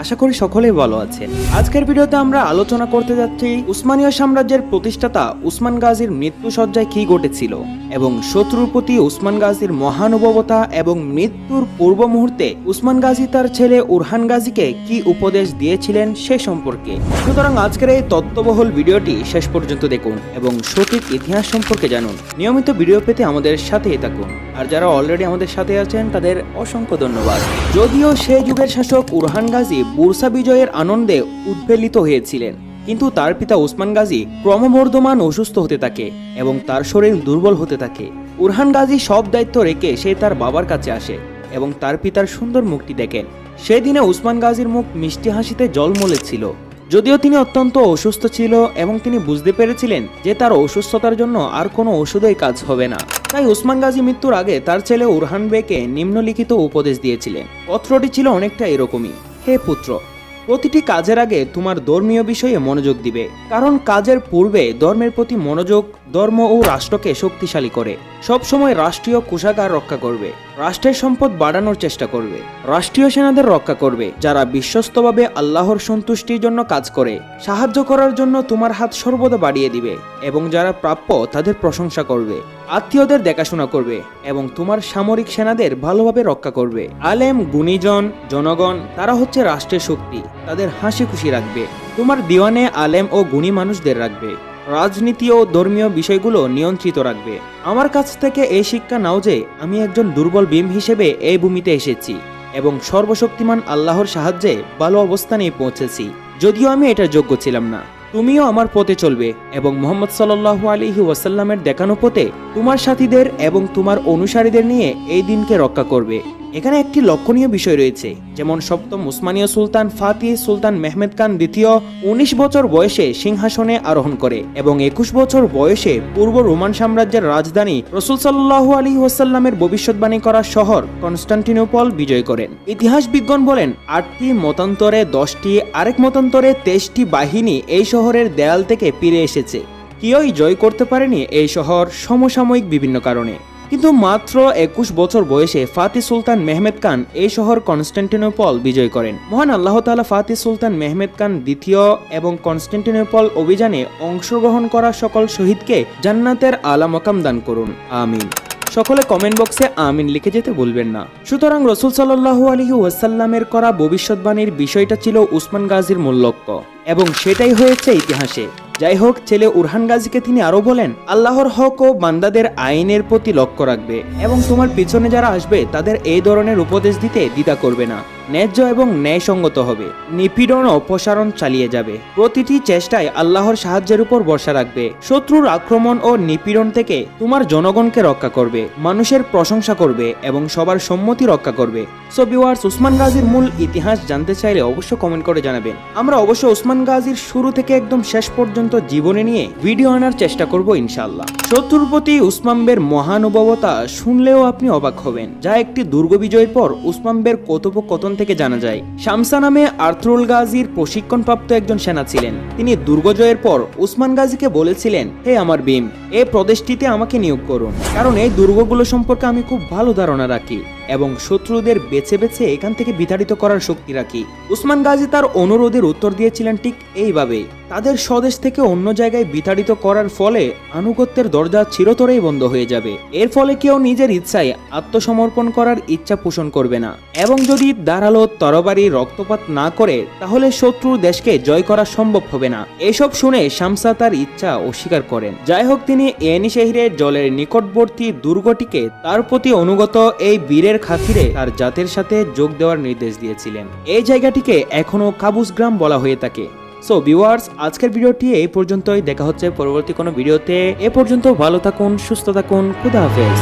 আশা করি সকলেই ভালো আছেন। আজকের ভিডিওতে আমরা আলোচনা করতে যাচ্ছি উসমানীয় সাম্রাজ্যের প্রতিষ্ঠাতা উসমান গাজীর মৃত্যু সজ্জায় কি ঘটেছিল এবং শত্রুর প্রতি উসমান গাজীর মহানুভবতা এবং মৃত্যুর পূর্ব মুহূর্তে উসমান গাজী তার ছেলে উরহান গাজীকে কি উপদেশ দিয়েছিলেন সে সম্পর্কে। সুতরাং আজকের এই তত্ত্ববহুল ভিডিওটি শেষ পর্যন্ত দেখুন এবং সঠিক ইতিহাস সম্পর্কে জানুন। নিয়মিত ভিডিও পেতে আমাদের সাথেই থাকুন। আর যারা অলরেডি আমাদের সাথে আছেন, তাদের অসংখ্য ধন্যবাদ। যদিও সে যুগের শাসক উরহান গাজী বুরসা বিজয়ের আনন্দে উদ্বেলিত হয়েছিলেন। কিন্তু তার পিতা উসমান গাজী ক্রমবর্ধমান অসুস্থ হতে থাকে এবং তার শরীর দুর্বল হতে থাকে। উরহান গাজী সব দায়িত্ব রেখে সে তার বাবার কাছে আসে এবং তার পিতার সুন্দর মুখটি দেখেন। সেদিনে উসমান গাজীর মুখ মিষ্টি হাসিতে জলমলে ছিল। যদিও তিনি অত্যন্ত অসুস্থ ছিল এবং তিনি বুঝতে পেরেছিলেন যে তার অসুস্থতার জন্য আর কোনো ওষুধই কাজ হবে না। তাই উসমান গাজী মৃত্যুর আগে তার ছেলে উরহান বেকে নিম্নলিখিত উপদেশ দিয়েছিলেন। পত্রটি ছিল অনেকটা এরকমই। হে পুত্র, প্রতিটি কাজের আগে তোমার ধর্মীয় বিষয়ে মনোযোগ দিবে, কারণ কাজের পূর্বে ধর্মের প্রতি মনোযোগ, ধর্ম ও রাষ্ট্রকে শক্তিশালী করে। সবসময় রাষ্ট্রীয় কোষাগার রক্ষা করবে। রাষ্ট্রের সম্পদ বাড়ানোর চেষ্টা করবে। রাষ্ট্রীয় সেনাদের রক্ষা করবে, যারা বিশ্বস্তভাবে আল্লাহর সন্তুষ্টির জন্য কাজ করে। সাহায্য করার জন্য তোমার হাত সর্বদা বাড়িয়ে দিবে এবং যারা প্রাপ্য তাদের প্রশংসা করবে। আত্মীয়দের দেখাশোনা করবে এবং তোমার সামরিক সেনাদের ভালোভাবে রক্ষা করবে। আলেম, গুণীজন, জনগণ, তারা হচ্ছে রাষ্ট্রের শক্তি। তাদের হাসি খুশি রাখবে। তোমার দিওয়ানে আলেম ও গুণী মানুষদের রাখবে। রাজনীতি ও ধর্মীয় বিষয়গুলো নিয়ন্ত্রিত রাখবে। আমার কাছ থেকে এই শিক্ষা নাও যে, আমি একজন দুর্বল ভীম হিসেবে এই ভূমিতে এসেছি এবং সর্বশক্তিমান আল্লাহর সাহায্যে ভালো অবস্থানে পৌঁছেছি। যদিও আমি এটার যোগ্য ছিলাম না। তুমিও আমার পথে চলবে এবং মোহাম্মদ সাল্লাল্লাহু আলাইহি ওয়াসাল্লামের দেখানো পথে তোমার সাথীদের এবং তোমার অনুসারীদের নিয়ে এই দিনকে রক্ষা করবে। এখানে একটি লক্ষণীয় বিষয় রয়েছে, যেমন সপ্তম উসমানীয় সুলতান ফাতি সুলতান মেহমেদ খান দ্বিতীয় উনিশ বছর বয়সে সিংহাসনে আরোহণ করে এবং একুশ বছর বয়সে পূর্ব রোমান সাম্রাজ্যের রাজধানী রসুল সাল্লাহ আলী ওয়াসাল্লামের ভবিষ্যৎবাণী করা শহর কনস্টান্টিনোপল বিজয় করেন। ইতিহাস বিজ্ঞান বলেন, আটটি মতান্তরে দশটি, আরেক মতান্তরে তেইশটি বাহিনী এই শহরের দেয়াল থেকে ফিরে এসেছে। কেউই জয় করতে পারেনি এই শহর সমসাময়িক বিভিন্ন কারণে। কিন্তু মাত্র একুশ বছর বয়সে ফাতি সুলতান মেহমেদ খান এই শহর কনস্টান্টিনোপল বিজয় করেন। মহান আল্লাহ তালা ফাতি সুলতান মেহমেদ খান দ্বিতীয় এবং কনস্টান্টিনোপল অভিযানে অংশগ্রহণ করা সকল শহীদকে জান্নাতের আলা মকাম দান করুন। আমিন। সকলে কমেন্ট বক্সে আমিন লিখে যেতে ভুলবেন না। সুতরাং রসুল সাল্লাহু আলহি ওয়াসাল্লামের করা ভবিষ্যৎবাণীর বিষয়টা ছিল উসমান গাজীর মূল লক্ষ্য। এবং সেটাই হয়েছে ইতিহাসে। যাই হোক ছেলে উরহান গাজীকে তিনি আরও বলেন, আল্লাহর হক ও বান্দাদের আইনের প্রতি লক্ষ্য রাখবে এবং তোমার পিছনে যারা আসবে, তাদের এই ধরনের উপদেশ দিতে দ্বিধা করবে না। ন্যায্য এবং ন্যায়সঙ্গত হবে। নিপীড়ন অপসারণ চালিয়ে যাবে। প্রতিটি চেষ্টায় আল্লাহর সাহায্যের উপর ভরসা রাখবে। শত্রুর আক্রমণ ও নিপীড়ন থেকে তোমার জনগণকে রক্ষা করবে, মানুষের প্রশংসা করবে এবং সবার সম্মতি রক্ষা করবে। সো ভিউয়ার্স উসমান গাজীর মূল ইতিহাস জানতে চাইলে অবশ্য কমেন্ট করে জানাবেন। আমরা অবশ্য উসমান গাজীর শুরু থেকে একদম শেষ পর্যন্ত জীবনে নিয়ে ভিডিও আনার চেষ্টা করব ইনশাল্লাহ শত্রুর প্রতি উসমাম্বের মহানুভবতা শুনলেও আপনি অবাক হবেন। যা একটি দুর্গ বিজয়ের পর উসমাম্বের কথোপকথন থেকে জানা যায়, শামসা নামে আর্থরুল গাজীর প্রশিক্ষণপ্রাপ্ত একজন সেনা ছিলেন। তিনি দুর্গজয়ের পর উসমান গাজীকে বলেছিলেন, হে আমার ভীম এই প্রদেশটিতে আমাকে নিয়োগ করুন। কারণ এই দুর্গগুলো সম্পর্কে আমি খুব ভালো ধারণা রাখি। এবং শত্রুদের বেছে বেছে এখান থেকে বিতাড়িত করার শক্তি রাখি। উসমান গাজী তার অনুরোধের উত্তর দিয়েছিলেন ঠিক এইভাবেই তাদের স্বদেশ থেকে অন্য জায়গায় বিতাড়িত করার ফলে আনুগত্যের দরজা চিরতরেই বন্ধ হয়ে যাবে। এর ফলে কেউ নিজের ইচ্ছায় আত্মসমর্পণ করার ইচ্ছা পোষণ করবে না। এবং যদি দাঁড়াল তরবারি রক্তপাত না করে, তাহলে শত্রুর দেশকে জয় করা সম্ভব হবে না। এসব শুনে শামসা তার ইচ্ছা অস্বীকার করেন। যাই হোক, তিনি এনি শহরের জলের নিকটবর্তী দুর্গটিকে তার প্রতি অনুগত এই বীরের খাতিরে তার জাতের সাথে যোগ দেওয়ার নির্দেশ দিয়েছিলেন। এই জায়গাটিকে এখনও কাবুস গ্রাম বলা হয়ে থাকে। সো ভিউয়ার্স আজকের ভিডিওটি এই পর্যন্তই। দেখা হচ্ছে পরবর্তী কোনো ভিডিওতে। এ পর্যন্ত ভালো থাকুন, সুস্থ থাকুন। খুদা হাফেজ।